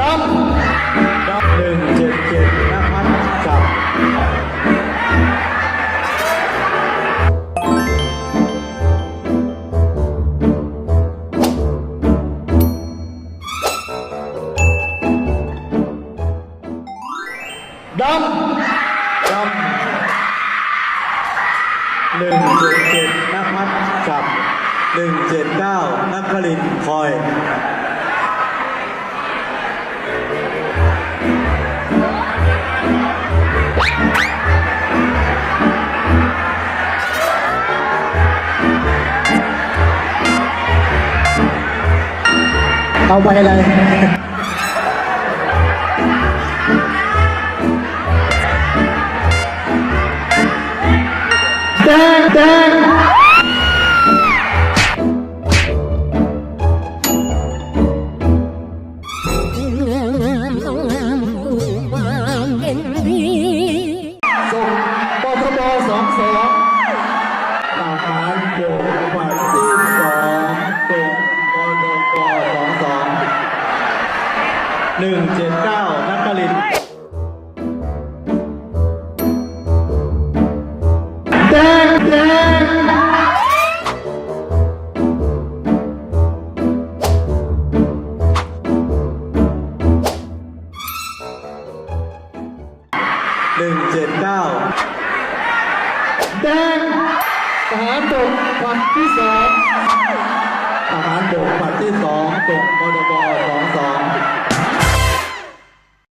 ดำดำหนึ่งเจ็ดเจ็ดนภัสกับดำดำหนึ่งเจ็ดเจ็ดนภัสกับหนึ่งเจ็ดเก้านักคลินคอย เอาไป 179นักกลินแดงแดงหนึ่งเจ็ดเก้าแดงทหารบกผัดที่สองทหารบกผัดที่สองตก